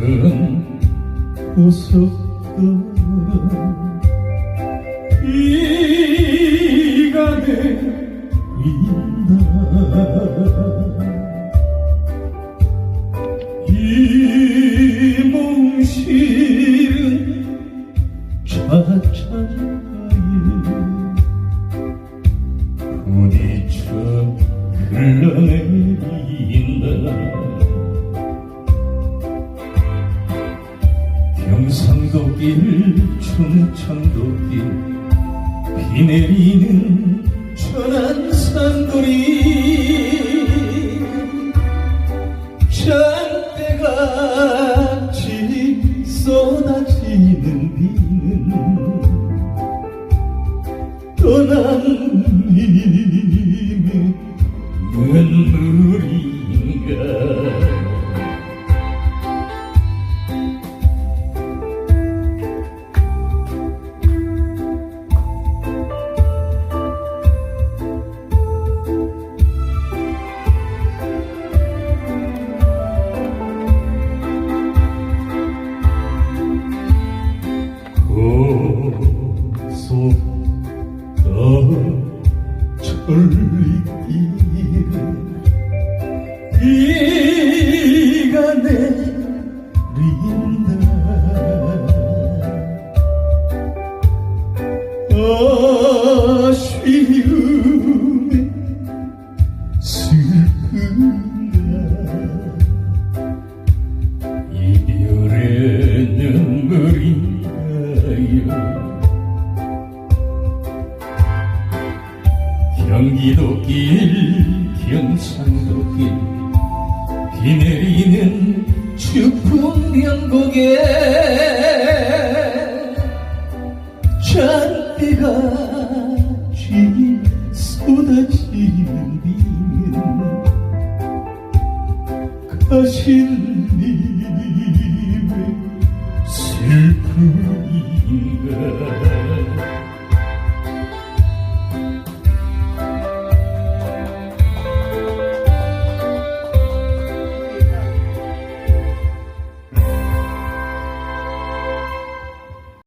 그런 웃었던 비가 내린다 경상도 길 충청도 길 비 내리는 천안 산돌이 아쉬움에 슬픈 경기도 길 경상도 길비 내리는 추풍 명곡에 잔디같이 쏟아지는 가신